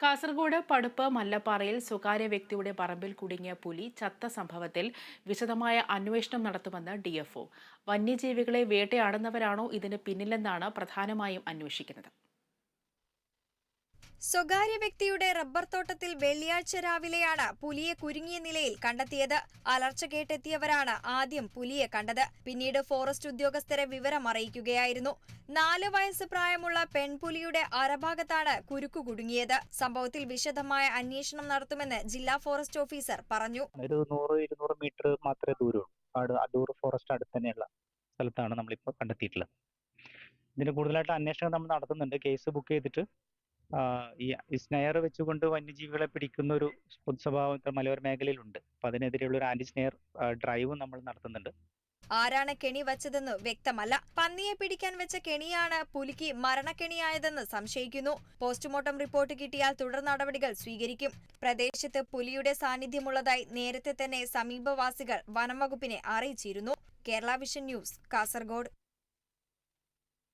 കാസർഗോഡ് പടുപ്പ് മല്ലപ്പാറയിൽ സ്വകാര്യ വ്യക്തിയുടെ പറമ്പിൽ കുടുങ്ങിയ പുലി ചത്ത സംഭവത്തിൽ വിശദമായ അന്വേഷണം നടത്തുമെന്ന് ഡിഎഫ്ഒ വന്യജീവികളെ വേട്ടയാടുന്നവരാണോ ഇതിന് പിന്നിലെന്നാണ് പ്രധാനമായും അന്വേഷിക്കുന്നത്. സ്വകാര്യ വ്യക്തിയുടെ റബ്ബർ തോട്ടത്തിൽ വെള്ളിയാഴ്ച രാവിലെയാണ് പുലിയെ കുരുങ്ങിയ നിലയിൽ കണ്ടെത്തിയത്. അലർച്ച കേട്ടെത്തിയവരാണ് ആദ്യം പുലിയെ കണ്ടത്. പിന്നീട് ഫോറസ്റ്റ് ഉദ്യോഗസ്ഥരെ വിവരം അറിയിക്കുകയായിരുന്നു. നാല് വയസ്സ് പ്രായമുള്ള പെൺപുലിയുടെ അരഭാഗത്താണ് കുരുക്കു കുടുങ്ങിയത്. സംഭവത്തിൽ വിശദമായ അന്വേഷണം നടത്തുമെന്ന് ജില്ലാ ഫോറസ്റ്റ് ഓഫീസർ പറഞ്ഞു. ഒരു നൂറ് ഇരുന്നൂറ് മീറ്റർ മാത്രമേ ദൂരമുള്ളൂ. ഫോറസ്റ്റ് അടുത്ത് തന്നെയുള്ള സ്ഥലത്താണ് നമ്മളിപ്പോൾ കണ്ടെത്തിയിട്ടുള്ളത്. ഇതിന് കൂടുതലായിട്ട് അന്വേഷണം നമ്മൾ നടത്തുന്നുണ്ട്. കേസ് ബുക്ക് ചെയ്തിട്ട് ഈ സ്നെയർ വെച്ചുകൊണ്ട് വന്യജീവികളെ പിടിക്കുന്ന ഒരു പൊതുസ്വഭാവം മലയോര മേഖലയിലുണ്ട്. അപ്പൊ അതിനെതിരെയുള്ള ഒരു ആന്റി സ്നെയർ ഡ്രൈവ് നമ്മൾ നടത്തുന്നുണ്ട്. ആരാണ് കെണി വെച്ചതെന്ന് വ്യക്തമല്ല. പന്നിയെ പിടിക്കാൻ വെച്ച കെണിയാണ് പുലിക്ക് മരണക്കെണിയായതെന്ന് സംശയിക്കുന്നു. പോസ്റ്റ്മോർട്ടം റിപ്പോർട്ട് കിട്ടിയാൽ തുടർ നടപടികൾ സ്വീകരിക്കും. പ്രദേശത്ത് പുലിയുടെ സാന്നിധ്യമുള്ളതായി നേരത്തെ തന്നെ സമീപവാസികൾ വനംവകുപ്പിനെ അറിയിച്ചിരുന്നു. Kerala vision news Kasaragod.